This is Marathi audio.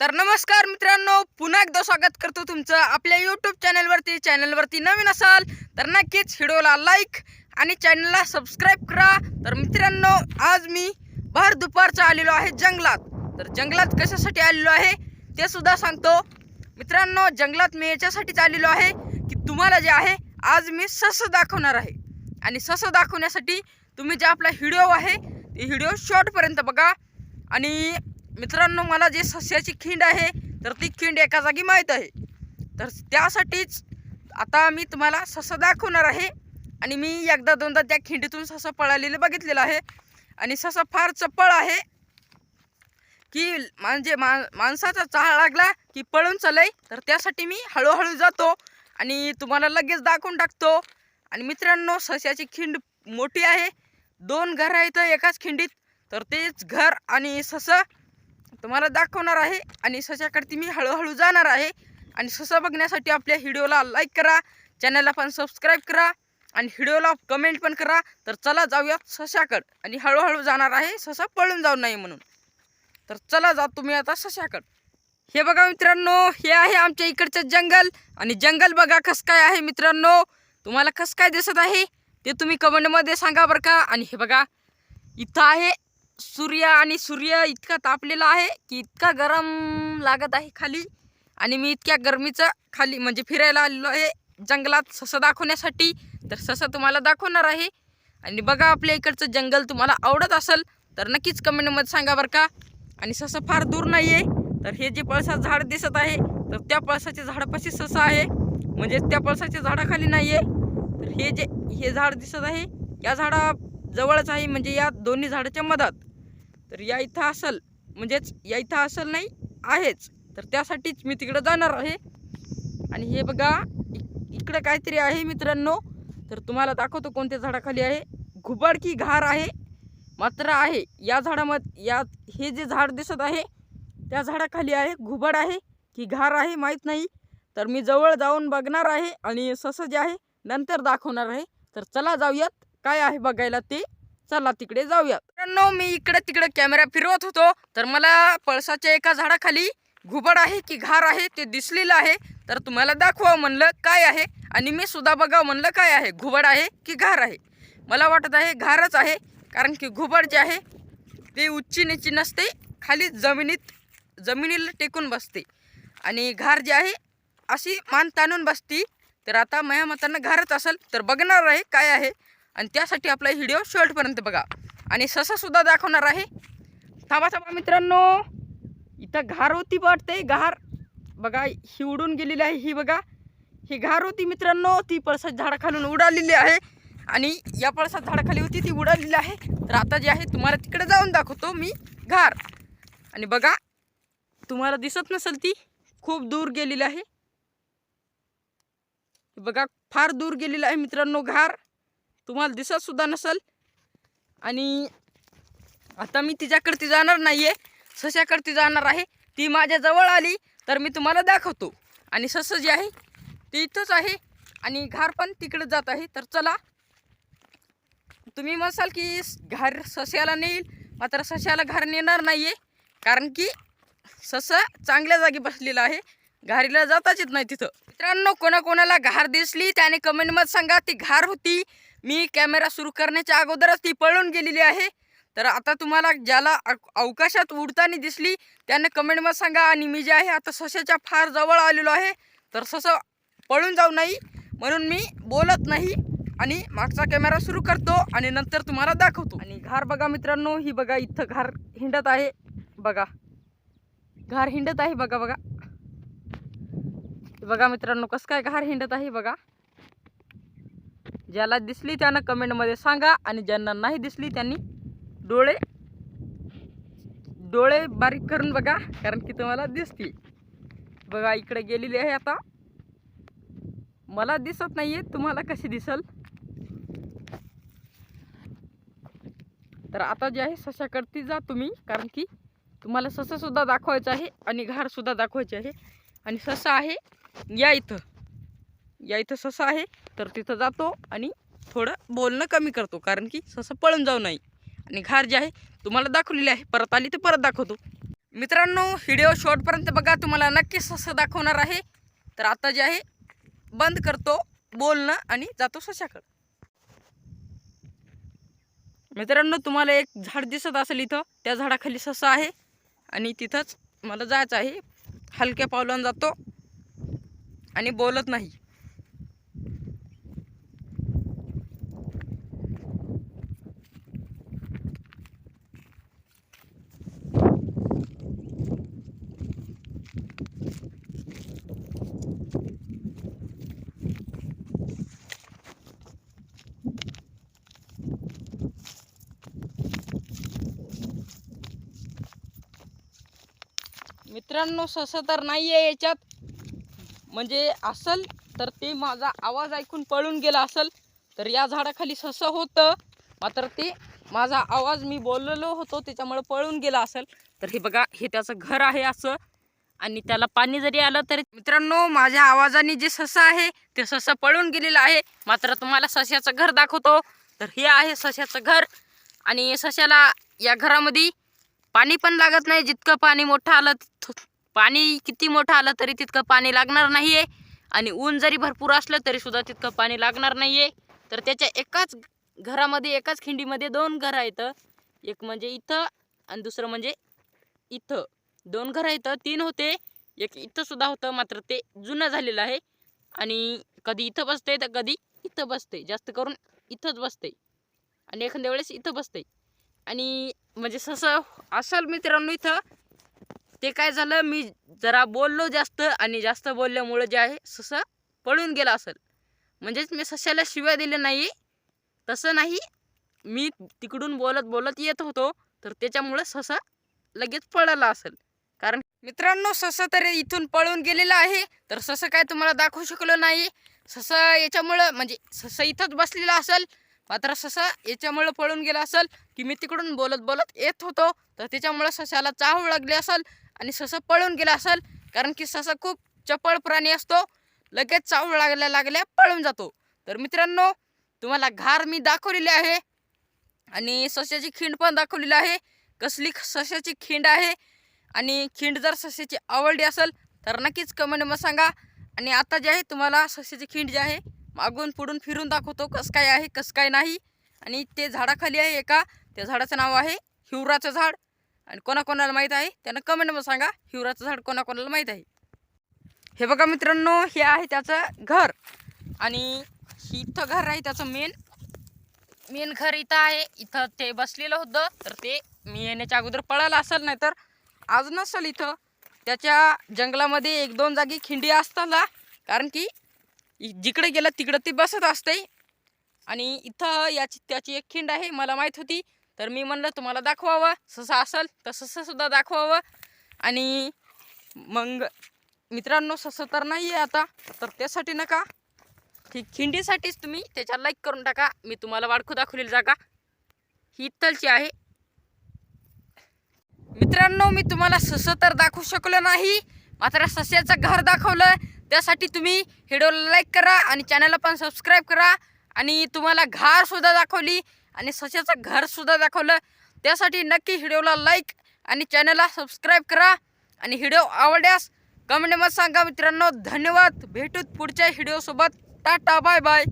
तर नमस्कार मित्रांनो पुन्हा एकदा स्वागत करतो तुमचं आपल्या यूट्यूब चॅनलवरती चॅनलवरती नवीन असाल तर नक्कीच व्हिडिओला लाईक आणि चॅनलला सबस्क्राईब करा. तर मित्रांनो आज मी भर दुपारचा आलेलो आहे जंगलात. तर जंगलात कशासाठी आलेलो आहे ते सुद्धा सांगतो. मित्रांनो जंगलात मी याच्यासाठीच आलेलो आहे की तुम्हाला जे आहे आज मी ससं दाखवणार आहे. आणि ससं दाखवण्यासाठी तुम्ही जे आपला व्हिडिओ आहे ते व्हिडिओ शॉर्टपर्यंत बघा. आणि मित्रांनो मला जे सस्याची खिंड आहे तर ती खिंड एका जागी माहीत आहे. तर त्यासाठीच आता मी तुम्हाला ससं दाखवणार आहे आणि मी एकदा दोनदा त्या खिंडीतून ससं पळालेलं बघितलेलं आहे. आणि ससं फार चपळ आहे की म्हणजे मा माणसाचा चाळ लागला की पळून चालय. तर त्यासाठी मी हळूहळू जातो आणि तुम्हाला लगेच दाखवून टाकतो. आणि मित्रांनो सस्याची खिंड मोठी आहे. दोन घर आहेत एकाच खिंडीत. तर तेच घर आणि ससं तुम्हाला दाखवणार आहे आणि सशाकडे मी हळूहळू जाणार आहे. आणि ससा बघण्यासाठी आपल्या व्हिडिओला लाईक करा चॅनलला पण सबस्क्राईब करा आणि व्हिडिओला कमेंट पण करा. तर चला जाऊया सशाकड. आणि हळूहळू जाणार आहे ससा पळून जाऊ नये म्हणून. तर चला जा तुम्ही आता सशाकड. हे बघा मित्रांनो हे आहे आमच्या इकडचं जंगल. आणि जंगल बघा कसं काय आहे मित्रांनो. तुम्हाला कसं काय दिसत आहे ते तुम्ही कमेंटमध्ये सांगा बरं का. आणि हे बघा इथं आहे सूर्य आणि सूर्य इतका तापलेला आहे की इतका गरम लागत आहे खाली. आणि मी इतक्या गरमीचं खाली म्हणजे फिरायला आलेलो आहे जंगलात ससं दाखवण्यासाठी. तर ससं तुम्हाला दाखवणार आहे. आणि बघा आपल्या इकडचं जंगल तुम्हाला आवडत असेल तर नक्कीच कमेंटमध्ये सांगा बरं का. आणि ससं फार दूर नाही आहे तर हे जे पळसाचं झाड दिसत आहे तर त्या पळसाच्या झाडापाशी ससं आहे. म्हणजे त्या पळसाच्या झाडाखाली नाही आहे तर हे जे हे झाड दिसत आहे या झाडा जवळच आहे. म्हणजे या दोन्ही झाडाच्या मधात. तर या इथं असल म्हणजेच या इथं असल नाही आहेच. तर त्यासाठीच मी तिकडं जाणार आहे. आणि हे बघा इक- इकडं काहीतरी आहे मित्रांनो. तर तुम्हाला दाखवतो कोणत्या झाडाखाली आहे. घुबड की घार आहे. मात्र आहे. या झाडामध्ये या हे जे झाड दिसत आहे त्या झाडाखाली आहे घुबड आहे की घार आहे माहीत नाही. तर मी जवळ जाऊन बघणार आहे आणि ससं जे आहे नंतर दाखवणार आहे. तर चला जाऊयात. काय आहे बघायला ते? चला तिकडे जाऊया. मित्रांनो मी इकडे तिकडे कॅमेरा फिरवत होतो तर मला पळसाच्या एका झाडाखाली घुबड आहे की घार आहे ते दिसलेलं आहे. तर तुम्हाला दाखवा म्हणलं काय आहे आणि मी सुद्धा बघा म्हणलं काय आहे घुबड आहे की घार आहे. मला वाटत आहे घारच आहे कारण की घुबड जे आहे ते उच्ची निची नसते खाली जमिनीत जमिनीला टेकून बसते. आणि घार जे आहे अशी मान ताणून बसती. तर आता माझ्या मतानं घारच असेल तर बघणार आहे काय आहे. आणि त्यासाठी आपला व्हिडिओ शेवटपर्यंत बघा. आणि ससासुद्धा दाखवणार आहे. थांबा थांबा मित्रांनो. इथं घार होती वाटते घार बघा ही उडून गेलेली आहे ही बघा. ही घार होती मित्रांनो. ती पळसात झाडाखालून उडालेली आहे. आणि या पळसात झाडाखाली होती ती उडालेली आहे. तर आता जे आहे तुम्हाला तिकडे जाऊन दाखवतो मी घार. आणि बघा तुम्हाला दिसत नसेल ती खूप दूर गेलेली आहे. बघा फार दूर गेलेलं आहे मित्रांनो घार. तुम्हाला दिसत सुद्धा नसेल. आणि आता मी तिच्याकडे जाणार नाही आहे सशाकडे जाणार आहे. ती माझ्याजवळ आली तर मी तुम्हाला दाखवतो. आणि ससं जे आहे ती इथंच आहे. आणि घार पण तिकडे जात आहे. तर चला. तुम्ही म्हणसाल की घार सस्याला नेईल. मात्र सस्याला घार नेणार नाही आहे कारण की ससं चांगल्या जागी बसलेलं आहे. घारीला जाताच येत नाही तिथं. मित्रांनो कोणाकोणाला घार दिसली त्याने कमेंटमध्ये सांगा. ती घार होती. मी कॅमेरा सुरू करण्याच्या अगोदरच ती पळून गेलेली आहे. तर आता तुम्हाला ज्याला अवकाशात उडताना दिसली त्याने कमेंटमध्ये सांगा. आणि मी जे आहे आता सशाच्या फार जवळ आलेलो आहे. तर ससं पळून जाऊ नाही. म्हणून मी बोलत नाही. आणि मागचा कॅमेरा सुरू करतो आणि नंतर तुम्हाला दाखवतो. आणि घार बघा मित्रांनो. ही बघा इथं घार हिंडत आहे. बघा. घार हिंडत आहे. बघा बघा. बघा मित्रांनो कसं काय घार हिंडत आहे बघा. ज्याला दिसली त्यानं कमेंटमध्ये सांगा आणि ज्यांना नाही दिसली त्यांनी डोळे डोळे बारीक करून बघा कारण की तुम्हाला दिसते बघा इकडे गेलेली आहे आता. मला दिसत नाहीये तुम्हाला कशी दिसल? तर आता जे आहे सशाकडती जा तुम्ही कारण की तुम्हाला ससंसुद्धा दाखवायचं आहे आणि घारसुद्धा दाखवायचे आहे. आणि ससा आहे या इथं. या इथं ससा आहे तर तिथं जातो आणि थोडं बोलणं कमी करतो कारण की ससं पळून जाऊ नाही. आणि घार जे आहे तुम्हाला दाखवलेली आहे. परत आली तर परत दाखवतो. मित्रांनो व्हिडिओ शॉर्टपर्यंत बघा तुम्हाला नक्कीच ससं दाखवणार आहे. तर आता जे आहे बंद करतो बोलणं आणि जातो सशाकडं. मित्रांनो तुम्हाला एक झाड दिसत असेल इथं त्या झाडाखाली ससा आहे. आणि तिथंच मला जायचं आहे. हलक्या पावलानं जातो. आणि बोलत नाही. मित्रांनो ससं तर नाही आहे याच्यात. म्हणजे असल तर ते माझा आवाज ऐकून पळून गेला असल तर या झाडाखाली ससं होतं. मात्र ते माझा आवाज मी बोललेलो होतो त्याच्यामुळं पळून गेला असेल. तर हे बघा हे त्याचं घर आहे असं. आणि त्याला पाणी जरी आलं तरी मित्रांनो माझ्या आवाजाने जे ससं आहे ते ससं पळून गेलेलं आहे. मात्र तुम्हाला सस्याचं घर दाखवतो. तर हे आहे सस्याचं घर. आणि सश्याला या घरामध्ये पाणी पण लागत नाही जितकं पाणी मोठं आलं तिथ- पाणी किती मोठं आलं तरी तितकं पाणी लागणार नाही आहे आणि ऊन जरी भरपूर असलं तरी सुद्धा तितकं पाणी लागणार नाही आहे तर त्याच्या एकाच घरामध्ये एकाच खिंडीमध्ये दोन घरं आहेत. एक म्हणजे इथं आणि दुसरं म्हणजे इथं. दोन घरं इथं तीन होते. एक इथं सुद्धा होतं मात्र ते जुनं झालेलं आहे. आणि कधी इथं बसते तर कधी इथं बसते जास्त करून इथंच बसते आणि एखाद्या वेळेस इथं बसते आणि म्हणजे ससं असेल मित्रांनो इथं ते काय झालं मी जरा बोललो जास्त आणि जास्त बोलल्यामुळं जे आहे ससं पळून गेलं असेल. म्हणजेच मी सशाला शिव्या दिल्या नाही तसं नाही मी तिकडून बोलत बोलत येत होतो तर त्याच्यामुळं ससा लगेच पळाला असेल. कारण मित्रांनो ससं तर इथून पळून गेलेलं आहे तर ससं काय तुम्हाला दाखवू शकलो नाही. ससं याच्यामुळं म्हणजे ससं इथंच बसलेलं असेल मात्र ससा याच्यामुळं पळून गेला असेल की मी तिकडून बोलत बोलत येत होतो तर त्याच्यामुळं सशाला चाहूळ लागली असेल आणि ससा पळून गेला असेल. कारण की ससा खूप चपळ प्राणी असतो लगेच चाहूळ लागल्या लागल्या पळून जातो. तर मित्रांनो तुम्हाला घार मी दाखवलेली आहे आणि सस्याची खिंड पण दाखवलेली आहे. कसली सस्याची खिंड आहे आणि खिंड जर सस्याची आवडली असेल तर नक्कीच कमेंटमध्ये सांगा. आणि आता जे आहे तुम्हाला सस्याची खिंड जी आहे मागून पुढून फिरून दाखवतो कसं काय आहे कसं काय नाही. आणि ते झाडाखाली आहे एका त्या झाडाचं नाव आहे हिवराचं झाड. आणि कोणाकोणाला माहीत आहे? त्यानं कमेंटमध्ये सांगा हिवराचं झाड कोणाकोणाला माहीत आहे? हे बघा मित्रांनो हे आहे त्याचं घर. आणि ही इथं घर आहे त्याचं मेन मेन घर इथं आहे. इथं ते बसलेलं होतं तर ते मी येण्याच्या अगोदर पळालं असेल नाही तर आज नसेल इथं. त्याच्या जंगलामध्ये एक दोन जागी खिंडी असताना कारण की जिकडे गेलं तिकडं ती बसत असते. आणि इथं याची त्याची एक खिंड आहे मला माहीत होती. तर मी म्हणलं तुम्हाला दाखवावं. ससं असेल तर सुद्धा दाखवावं. आणि मग मित्रांनो ससं तर नाही आहे आता. तर त्यासाठी नका. ही खिंडीसाठीच तुम्ही त्याच्या लाईक करून टाका. मी तुम्हाला वाडखू दाखवलेली जागा. ही इत्तलची आहे. मित्रांनो मी तुम्हाला ससं तर दाखवू शकलो नाही. मात्र सस्याचं घर दाखवलं. त्यासाठी तुम्ही व्हिडिओला लाईक करा आणि चॅनलला पण सबस्क्राईब करा. आणि तुम्हाला घारसुद्धा दाखवली आणि सशाचं घरसुद्धा दाखवलं. त्यासाठी नक्की व्हिडिओला लाईक आणि चॅनलला सबस्क्राईब करा. आणि व्हिडिओ आवडल्यास कमेंटमध्ये सांगा मित्रांनो. धन्यवाद. भेटूत पुढच्या व्हिडिओसोबत. Tata bye bye.